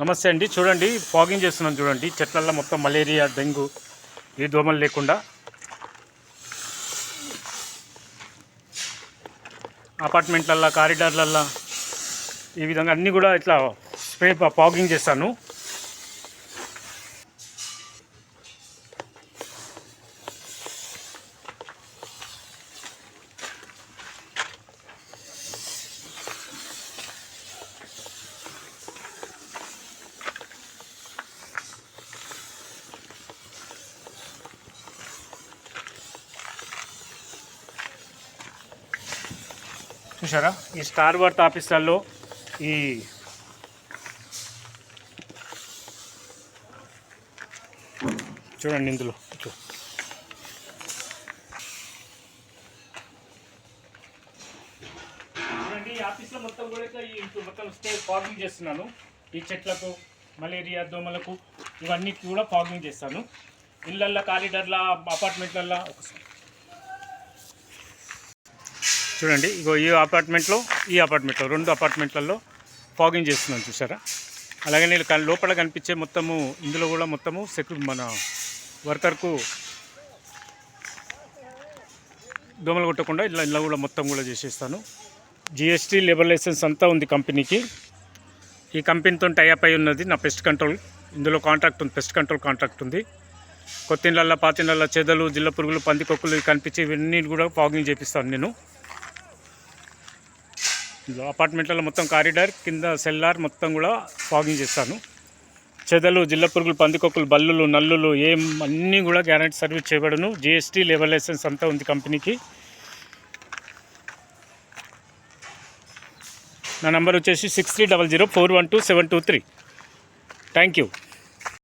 నమస్తే అండి. చూడండి ఫాగింగ్ చేస్తున్నాం చూడండి. చెట్లల్లో మొత్తం మలేరియా డెంగ్యూ ఏ దోమలు లేకుండా. అపార్ట్మెంట్లల్లో కారిడార్లల్లో ఈ విధంగా అన్నీ కూడా ఇట్లా స్ప్రే ఫాగింగ్ చేస్తాను. చూసారా ఈ స్టార్ వర్త్ ఆఫీసులలో ఈ చూడండి ఇందులో. చూడండి ఈ ఆఫీస్లో మొత్తం కూడా ఈ మొత్తం స్టే ఫాగింగ్ చేస్తున్నాను. ఈ చెట్లకు మలేరియా దోమలకు ఇవన్నీ కూడా ఫాగింగ్ చేస్తాను. ఇళ్ళల్లో కారిడర్ల అపార్ట్మెంట్లల్లో ఒకసారి చూడండి ఇగో ఈ అపార్ట్మెంట్లో ఈ అపార్ట్మెంట్లో రెండు అపార్ట్మెంట్లలో ఫాగింగ్ చేస్తున్నాను చూసారా? అలాగే నేను లోపల కనిపించే మొత్తము ఇందులో కూడా మొత్తము సెక్యూ మన వర్కర్కు దోమలు కొట్టకుండా ఇలా ఇలా కూడా మొత్తం కూడా చేసేస్తాను. జిఎస్టీ లేబర్ లైసెన్స్ అంతా ఉంది కంపెనీకి. ఈ కంపెనీతో టైఅప్ అయి ఉన్నది నా పెస్ట్ కంట్రోల్ ఇందులో కాంట్రాక్ట్ ఉంది పెస్ట్ కంట్రోల్ కాంట్రాక్ట్ ఉంది. కొత్త ఇళ్ళల్లో చెదలు జిల్ల పురుగులు పందికొక్కులు ఇవి కనిపించే ఇవన్నీ కూడా ఫాగింగ్ చేపిస్తాను నేను. అపార్ట్మెంట్లలో మొత్తం కారిడార్ కింద సెల్లార్ మొత్తం కూడా ఫాగింగ్ చేస్తాను. చెదలు జిల్ల పురుగులు పందికొక్కులు బల్లులు నల్లులు ఏం అన్నీ కూడా గ్యారంటీ సర్వీస్ చేయబడను. జిఎస్టీ లేబర్ లైసెన్స్ అంతా ఉంది కంపెనీకి. నా నంబర్ వచ్చేసి six three double zero four one two seven two three thank you